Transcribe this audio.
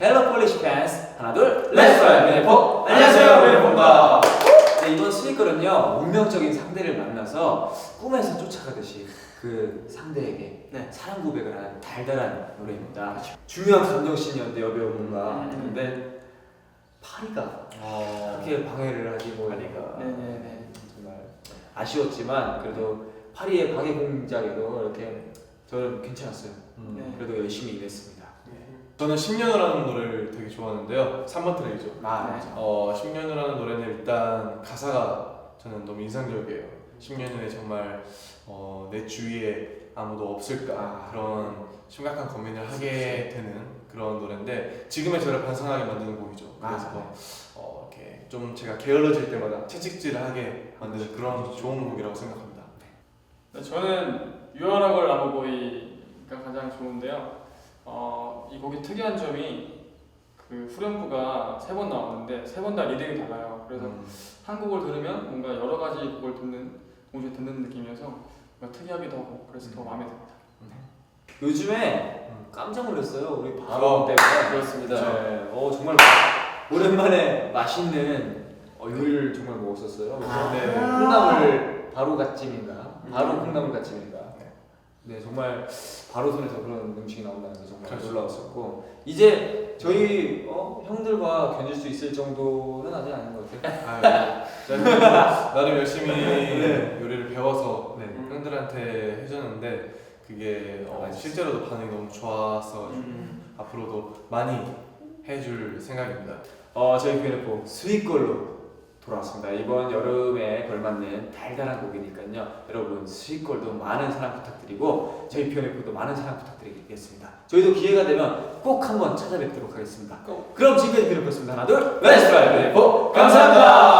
잉글리시 팬스 하나 둘 렛츠 플라이 베네포 안녕하세요 베네포입니다 네, 이번 스니커는요 운명적인 상대를 만나서 꿈에서 쫓아가듯이 그 상대에게 네. 사랑 고백을 하는 달달한 노래입니다 중요한 감정씬이었는데 여배우분과 음. 근데 파리가 어. 그렇게 방해를 하지 뭐 파리가. 네네네. 정말 아쉬웠지만 그래도 파리의 방해 공작에도 이렇게 저는 괜찮았어요 음. 네. 그래도 열심히 일했습니다 저는 10년을 하는 노래를 되게 좋아하는데요. 3번 트랙이죠. 아 네. 어, 10년을 하는 노래는 일단 가사가 저는 너무 인상적이에요. 10년 후에 정말 어, 내 주위에 아무도 없을까 아. 그런 심각한 고민을 하게 되는 그런 노래인데 지금의 저를 반성하게 만드는 곡이죠. 그래서 아, 어, 이렇게 좀 제가 게을러질 때마다 채찍질을 하게 만드는 그런 좋은 곡이라고 생각합니다. 네, 저는 유연하걸 나무보이가 가장 좋은데요. 어, 이 곡이 특이한 점이 그 후렴구가 세 번 나오는데 세 번 다 리듬이 달라요. 그래서 음. 한 곡을 들으면 뭔가 여러 가지 곡을 듣는 동시에 듣는 느낌이어서 뭔가 특이하기도 하고 그래서 더 마음에 듭니다. 요즘에 음. 깜짝 놀랐어요 우리 어. 바로 때문에 그렇습니다. 네. 어 정말 오랜만에 맛있는 어, 요리를 정말 먹었었어요 아. 네. 콩나물 바로 갓찜인가 바로 음. 콩나물 갓찜인가 네. 네 정말 바로 손에서 그런 음식이 나온다는 게 정말 그렇죠. 놀라웠었고 이제 저희 어, 형들과 견딜 수 있을 정도는 아직 아닌 것 같아요 아유, 나름, 나름 열심히 네. 요리를 배워서 네. 형들한테 해줬는데 그게 어, 맛있었어요. 실제로도 반응이 너무 좋았어가지고 음. 앞으로도 많이 해줄 생각입니다. 어, 저희 뷰네포 스윗걸로 돌아왔습니다. 이번 여름에 걸맞는 달달한 곡이니까요. 여러분 스윗걸도 많은 사랑 부탁드리고 저희 뷰네포도 많은 사랑 부탁드리겠습니다. 저희도 기회가 되면 꼭 한번 찾아뵙도록 하겠습니다. 꼭. 그럼 지금까지 뷰네포였습니다. 하나 둘 렛츠 플라이 뷰네포 감사합니다.